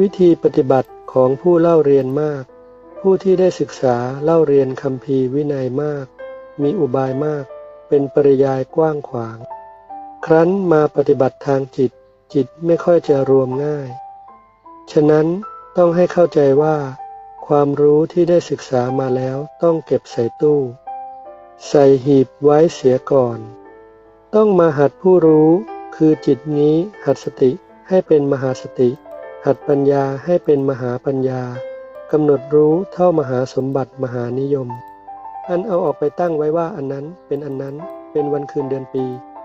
วิธีปฏิบัติของผู้เล่าเรียนมาก ผู้ที่ได้ศึกษาเล่าเรียนคำพีวินัยมาก มีอุบายมาก เป็นปริยายกว้างขวาง ครั้นมาปฏิบัติทางจิต จิตไม่ค่อยจะรวมง่าย ฉะนั้นต้องให้เข้าใจว่า ความรู้ที่ได้ศึกษามาแล้วต้องเก็บใส่ตู้ ใส่หีบไว้เสียก่อน ต้องมาหัดผู้รู้ คือจิตนี้หัดสติให้เป็นมหาสติ หัดปัญญาให้เป็นมหาปัญญากำหนดรู้เท่ามหาสมบัติมหานิยม อันเอาออกไปตั้งไว้ว่าอันนั้นเป็นอันนั้นเป็นวันคืนเดือนปี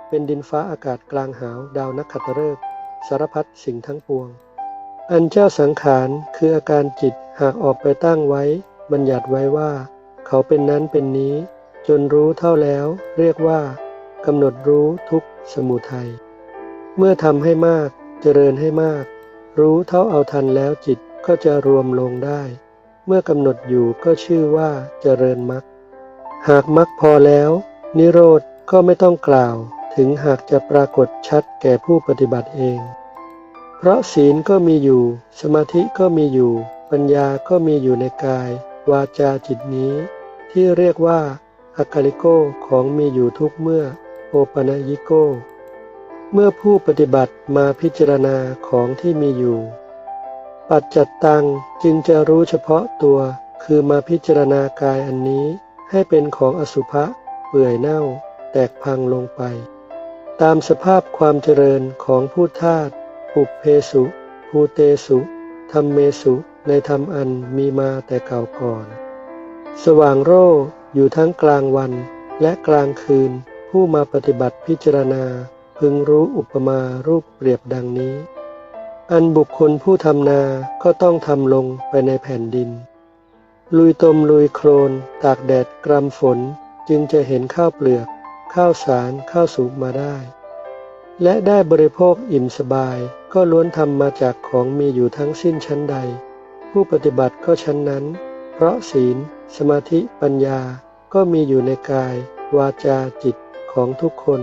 เป็นดินฟ้าอากาศกลางหาวดาวนักขัตฤกษ์สารพัดสิ่งทั้งปวง อันเจ้าสังขารคืออาการจิตหากออกไปตั้งไว้ บัญญัติไว้ว่า เขาเป็นนั้นเป็นนี้ จนรู้เท่าแล้ว เรียกว่ากำหนดรู้ทุกสมุทัยเมื่อทำให้มากเจริญให้มาก รู้เท่าเอาทันแล้วจิตก็จะรวมลงได้ เมื่อกำหนดอยู่ก็ชื่อว่าเจริญมรรคหากมรรคพอแล้ว นิโรธก็ไม่ต้องกล่าว ถึงหากจะปรากฏชัดแก่ผู้ปฏิบัติเอง เพราะศีลก็มีอยู่ สมาธิก็มีอยู่ ปัญญาก็มีอยู่ในกาย วาจาจิตนี้ ที่เรียกว่าอาคาลิโกของมีอยู่ทุกเมื่อ โอปนัยิโก เมื่อผู้ปฏิบัติมาพิจารณาของที่มีอยู่ ปัจจัตตังจึงจะรู้เฉพาะตัวคือมาพิจารณากายอันนี้ให้เป็นของอสุภะเปื่อยเน่า แตกพังลงไป ตามสภาพความเจริญของผู้ธาตุปุเพสุภูเตสุธรรมเมสุในธรรมอันมีมาแต่เก่าก่อน สว่างโร่อยู่ทั้งกลางวันและกลางคืนผู้มาปฏิบัติพิจารณา พึงรู้อุปมารูปเปรียบดังนี้ อันบุคคลผู้ทำนาก็ต้องทำลงไปในแผ่นดิน ลุยตมลุยโครนตากแดดกรำฝนจึงจะเห็นข้าวเปลือก ข้าวสารข้าวสุกมาได้ และได้บริโภคอิ่มสบายก็ล้วนทำมาจากของมีอยู่ทั้งสิ้นชั้นใด ผู้ปฏิบัติก็ชั้นนั้น เพราะศีล สมาธิปัญญาก็มีอยู่ในกาย วาจาจิตของทุกคน